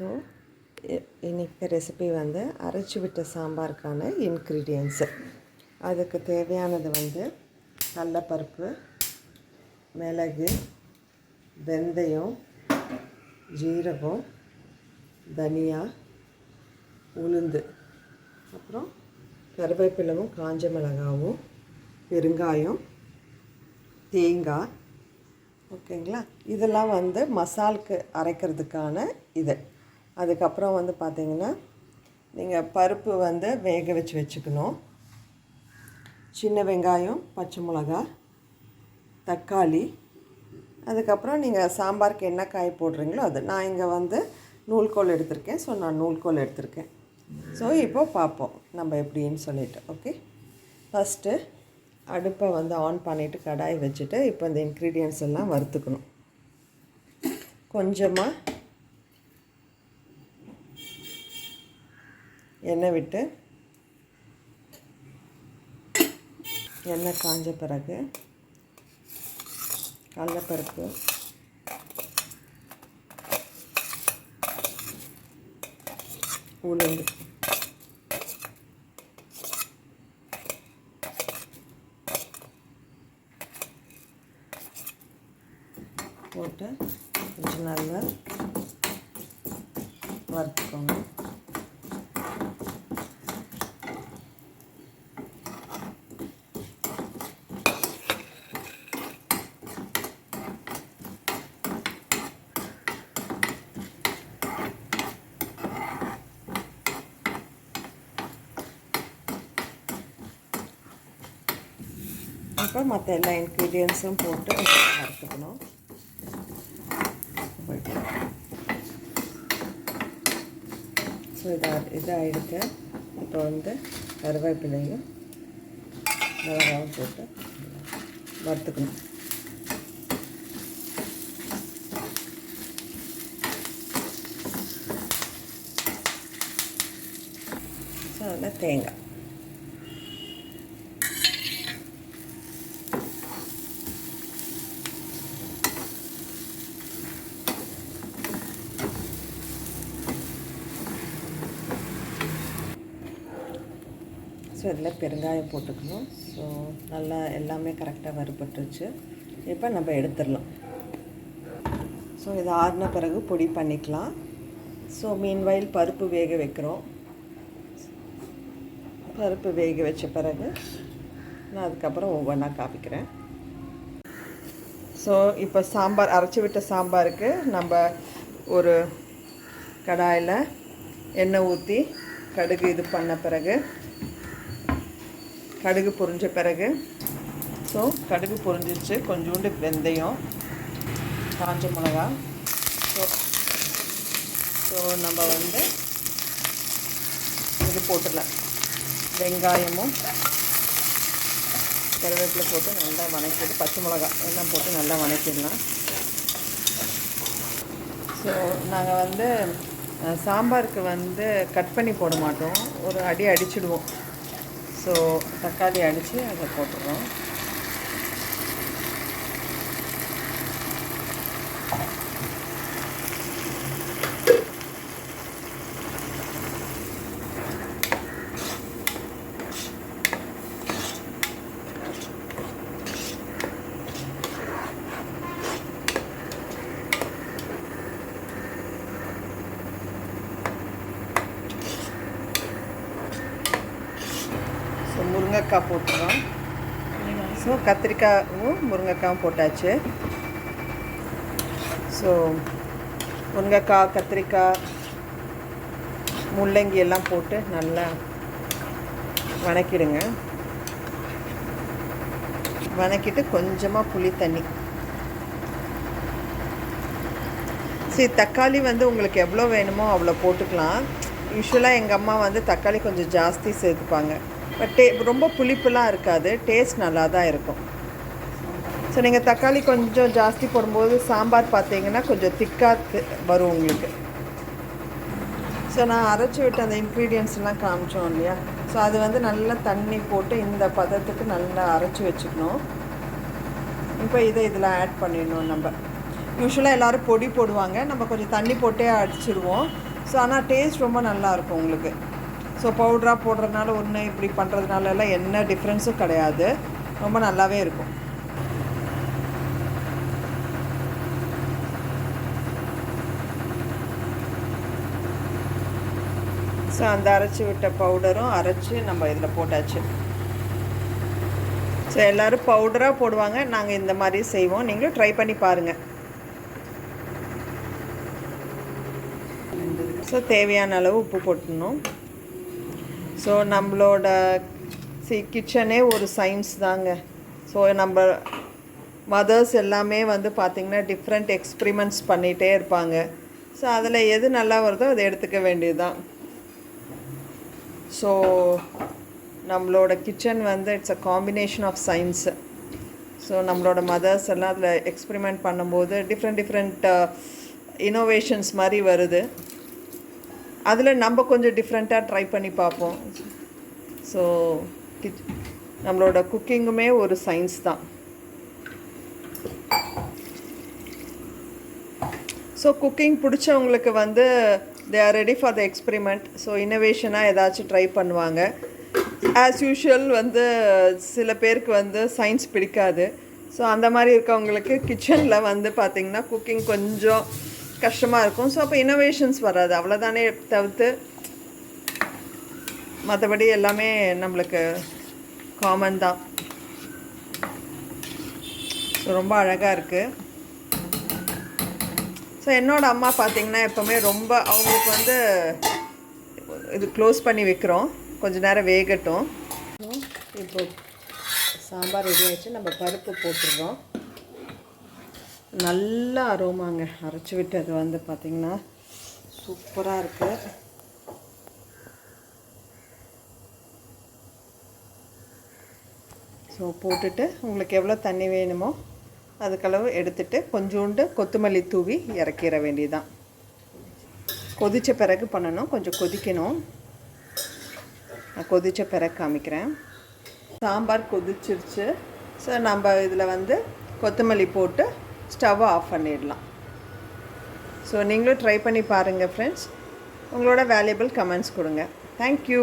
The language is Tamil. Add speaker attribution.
Speaker 1: ஸோ இன்னைக்கு ரெசிபி வந்து அரைச்சி விட்ட சாம்பாருக்கான இன்க்ரீடியன்ஸு அதுக்கு தேவையானது வந்து கடலப்பருப்பு மிளகு வெந்தயம் ஜீரகம் தனியா உளுந்து அப்புறம் கருவேப்பிலவும் காஞ்ச மிளகாவும் பெருங்காயம் தேங்காய். ஓகேங்களா? இதெல்லாம் வந்து மசாலுக்கு அரைக்கிறதுக்கான இது. அதுக்கப்புறம் வந்து பார்த்திங்கன்னா நீங்கள் பருப்பு வந்து வேக வச்சு வச்சுக்கணும். சின்ன வெங்காயம் பச்சை மிளகா தக்காளி. அதுக்கப்புறம் நீங்கள் சாம்பாருக்கு என்ன காய் போடுறீங்களோ அது. நான் இங்கே வந்து நூல்கோல் எடுத்திருக்கேன். ஸோ நான் நூல்கோல் எடுத்திருக்கேன். ஸோ இப்போ பார்ப்போம் நம்ம எப்படின்னு சொல்லிட்டு ஓகே ஃபஸ்ட்டு அடுப்பை வந்து ஆன் பண்ணிவிட்டு கடாய் வச்சுட்டு இப்போ இந்த இன்க்ரீடியன்ஸ் எல்லாம் வறுத்துக்கணும். கொஞ்சமாக எண்ணெய் விட்டு எண்ணெய் காஞ்ச பிறகு கடலப்பருப்பு உளுந்து. போட்டு கொஞ்சம் நல்லா வறுத்துக்கோங்க. அப்போ மற்ற எல்லா இன்க்ரீடியன்ஸும் போட்டு வறுத்துக்கணும் ஸோ இதாக இதாகிடுச்சு இப்போ வந்து கருவேப்பிலையும் மிளகாவும் போட்டு வறுத்துக்கணும் ஸோ அதில் தேங்காய் ஸோ இதில் பெருங்காயம் போட்டுக்கணும். ஸோ நல்லா எல்லாமே கரெக்டாக வறுபட்டுருச்சு. இப்போ நம்ம எடுத்துடலாம். ஸோ இது ஆறின பிறகு பொடி பண்ணிக்கலாம். ஸோ மீன்வயல் பருப்பு வேக வைக்கிறோம். பருப்பு வேக வச்ச பிறகு நான் அதுக்கப்புறம் ஒவ்வொன்றா காப்பிக்கிறேன் ஸோ இப்போ சாம்பார் அரைச்சி விட்ட சாம்பாருக்கு நம்ம ஒரு கடாயில் எண்ணெய் ஊற்றி கடுகு இது பண்ண பிறகு கடுகு பொரிஞ்ச பிறகு. ஸோ கடுகு பொரிஞ்சிச்சு கொஞ்சோண்டு வெந்தயம் காஞ்ச மிளகா. ஸோ ஸோ நம்ம வந்து இது போட்டுடலாம். வெங்காயமும் கருவேப்பிலை போட்டு நல்லா வணக்கிட்டு பச்சை மிளகா எல்லாம் போட்டு நல்லா வணக்கிடலாம். ஸோ நாங்கள் வந்து சாம்பாருக்கு வந்து கட் பண்ணி போட மாட்டோம். ஒரு அடி அடிச்சிடுவோம். ஸோ தக்காளி அடித்து அதை போட்டுடுறோம் ஸோ முருங்கைக்காய் போட்டுறோம் ஸோ கத்திரிக்காயும் முருங்கைக்காயும் போட்டாச்சு. ஸோ முருங்கைக்காய் கத்திரிக்காய் முள்ளங்கி எல்லாம் போட்டு நல்லா வணக்கிடுங்க. வணக்கிட்டு கொஞ்சமாக புளி தண்ணி. சரி தக்காளி வந்து உங்களுக்கு எவ்வளோ வேணுமோ அவ்வளோ போட்டுக்கலாம். யூஸ்வலாக எங்கள் அம்மா வந்து தக்காளி கொஞ்சம் ஜாஸ்தி சேர்த்துப்பாங்க. டே ரொம்ப புளிப்புலாம் இருக்காது. டேஸ்ட் நல்லா தான் இருக்கும். ஸோ நீங்கள் தக்காளி கொஞ்சம் ஜாஸ்தி போடும்போது சாம்பார் பார்த்தீங்கன்னா கொஞ்சம் திக்காக வரும் உங்களுக்கு. ஸோ நான் அரைச்சி விட்ட அந்த இன்க்ரீடியன்ஸ்லாம் காமிச்சோம் இல்லையா? ஸோ அது வந்து நல்லா தண்ணி போட்டு இந்த பதத்துக்கு நல்லா அரைச்சி வச்சுக்கணும். இப்போ இதை இதில் ஆட் பண்ணிடணும் நம்ம. யூஸ்வலாக எல்லோரும் பொடி போடுவாங்க. நம்ம கொஞ்சம் தண்ணி போட்டே அடிச்சிடுவோம். ஸோ ஆனால் டேஸ்ட் ரொம்ப நல்லாயிருக்கும் உங்களுக்கு. ஸோ பவுட்ராக போடுறதுனால ஒன்று இப்படி பண்ணுறதுனால எல்லாம் என்ன டிஃப்ரென்ஸும் கிடையாது. ரொம்ப நல்லாவே இருக்கும். ஸோ அந்த அரைச்சி விட்ட பவுடரும் அரைச்சி நம்ம இதில் போட்டாச்சு. ஸோ எல்லோரும் பவுடராக போடுவாங்க. நாங்கள் இந்த மாதிரி செய்வோம். நீங்களும் ட்ரை பண்ணி பாருங்கள் ஸோ தேவையான அளவு உப்பு போட்டுடணும். ஸோ நம்மளோட சி கிச்சனே ஒரு சயின்ஸ் தாங்க. ஸோ நம்ம மதர்ஸ் எல்லாமே வந்து பார்த்திங்கன்னா டிஃப்ரெண்ட் எக்ஸ்பிரிமெண்ட்ஸ் பண்ணிகிட்டே இருப்பாங்க. ஸோ அதில் எது நல்லா வருதோ அதை எடுத்துக்க வேண்டியது தான் ஸோ நம்மளோட கிச்சன் வந்து it's a combination of science so நம்மளோட மதர்ஸ் எல்லாம் அதில் எக்ஸ்பிரிமெண்ட் பண்ணும்போது டிஃப்ரெண்ட் டிஃப்ரெண்ட் இனோவேஷன்ஸ் மாதிரி வருது. அதில் நம்ம கொஞ்சம் டிஃப்ரெண்ட்டாக ட்ரை பண்ணி பார்ப்போம். ஸோ கிச் நம்மளோட குக்கிங்குமே ஒரு சயின்ஸ் தான். ஸோ குக்கிங் பிடிச்சவங்களுக்கு வந்து they are ready for the experiment so இன்னோவேஷனாக ஏதாச்சும் ட்ரை பண்ணுவாங்க. ஆஸ் யூஷுவல் வந்து சில பேருக்கு வந்து சயின்ஸ் பிடிக்காது. ஸோ அந்த மாதிரி இருக்கவங்களுக்கு கிச்சனில் வந்து பார்த்திங்கன்னா குக்கிங் கொஞ்சம் கஷ்டமாக இருக்கும். ஸோ அப்போ இன்னோவேஷன்ஸ் வராது. அவ்வளோதானே தவிர்த்து மற்றபடி எல்லாமே நம்மளுக்கு காமன் தான். ஸோ ரொம்ப அழகாக இருக்குது ஸோ என்னோடய அம்மா பார்த்திங்கன்னா எப்போவுமே ரொம்ப அவங்களுக்கு வந்து இது க்ளோஸ் பண்ணி வைக்கிறோம். கொஞ்ச நேரம் வேகட்டும். இப்போ சாம்பார் ரெடி ஆகிடுச்சு நம்ம பருப்பு போட்டுடுறோம். நல்ல அரோமாங்க. அரைச்சி விட்டது வந்து பார்த்திங்கன்னா சூப்பராக இருக்குது ஸோ போட்டுட்டு உங்களுக்கு எவ்வளோ தண்ணி வேணுமோ அதுக்களவு எடுத்துட்டு கொஞ்சோண்டு கொத்தமல்லி தூவி இறக்கிற வேண்டியதுதான். கொதித்த பிறகு பண்ணணும். கொஞ்சம் கொதிக்கணும். நான் கொதித்த பிறகு காமிக்கிறேன். சாம்பார் கொதிச்சிருச்சு. ஸோ நம்ம இதில் வந்து கொத்தமல்லி போட்டு ஸ்டவ்வை ஆஃப் பண்ணிடலாம். ஸோ நீங்களும் ட்ரை பண்ணி பாருங்கள் ஃப்ரெண்ட்ஸ் உங்களோட வேல்யூபிள் கமெண்ட்ஸ் கொடுங்க. தேங்க்யூ